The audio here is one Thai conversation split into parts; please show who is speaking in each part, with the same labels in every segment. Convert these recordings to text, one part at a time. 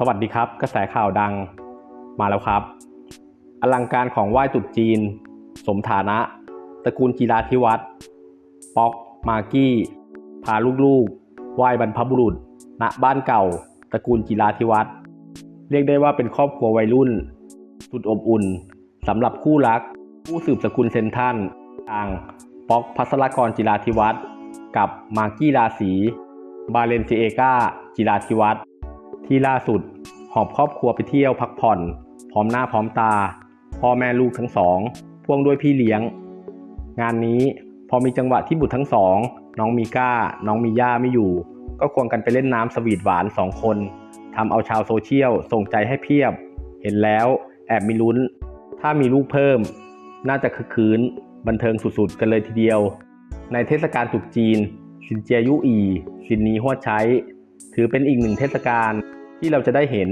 Speaker 1: สวัสดีครับ กระแสข่าวดังมาแล้วครับ อลังการของไหว้ตรุษจีน สมฐานะ ตระกูลกีฬาธิวัฒน์ป๊อก มากกี้ พาลูกๆไหว้บรรพบุรุษ ณบ้านเก่า ตระกูลกีฬาธิวัฒน์เรียกได้ว่าเป็นครอบครัววัยรุ่น สุดอบอุ่นสำหรับคู่รัก ผู้สืบสกุลเซนทันทางป๊อกพัสรกรจิราธิวัฒน์กับมากกี้ราศีบาเลนซิเอกาจิราธิวัฒน์ ที่ล่าสุด หอบครอบครัวไปเที่ยวพักผ่อน พร้อมหน้าพร้อมตา พ่อแม่ลูกทั้งสอง พ่วงด้วยพี่เลี้ยง งานนี้พอมีจังหวะที่บุตรทั้งสอง น้องมีก้า น้องมีย่าไม่อยู่ ก็ควงกันไปเล่นน้ำสวีทหวานสองคนทำเอาชาวโซเชียลส่งใจให้เพียบ เห็นแล้ว แอบมีลุ้น ถ้ามีลูกเพิ่ม น่าจะคึกคืนบันเทิงสุดๆ กันเลยทีเดียว ในเทศกาลตรุษจีน สินเจียยุอี สินนีฮวดใช้ ถือเป็นอีกหนึ่งเทศกาล ที่เราจะได้เห็น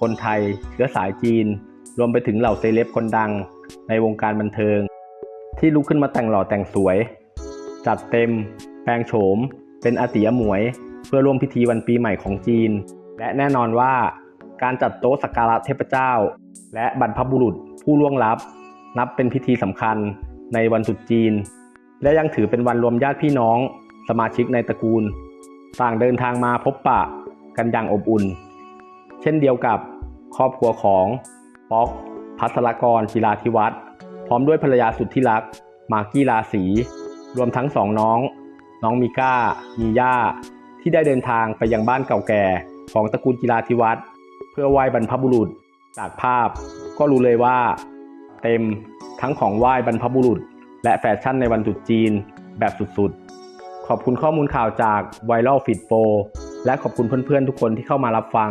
Speaker 1: คนไทยเชื้อสายจีน รวมไปถึงเหล่าเซเลบคนดังในวงการบันเทิง ที่ลุกขึ้นมาแต่งหล่อแต่งสวย จัดเต็ม แปลงโฉม เป็นอาตียหมวย เพื่อร่วมพิธีวันปีใหม่ของจีน และแน่นอนว่าการจัดโต๊ะสักการะเทพเจ้า และบรรพบุรุษผู้ล่วงลับ นับเป็นพิธีสำคัญในวันตรุษจีน และยังถือเป็นวันรวมญาติพี่น้อง สมาชิกในตระกูล ต่างเดินทางมาพบปะกันอย่างอบอุ่น เช่นเดียวกับครอบครัวของป๊อกพัสรกรจิราธิวัฒน์พร้อมด้วยภรรยาสุดที่รัก มากกี้ราศี รวมทั้งสองน้อง น้องมีก้า มีย่า ที่ได้เดินทางไปยังบ้านเก่าแก่ของตระกูลจิราธิวัฒน์เพื่อไหว้บรรพบุรุษ จากภาพก็รู้เลยว่า เต็มทั้งของไหว้บรรพบุรุษ และแฟชั่นในวันตรุษจีนแบบสุดๆ ขอบคุณข้อมูลข่าวจาก Viral Feed Pro และขอบคุณเพื่อนๆทุกคนที่เข้ามารับฟัง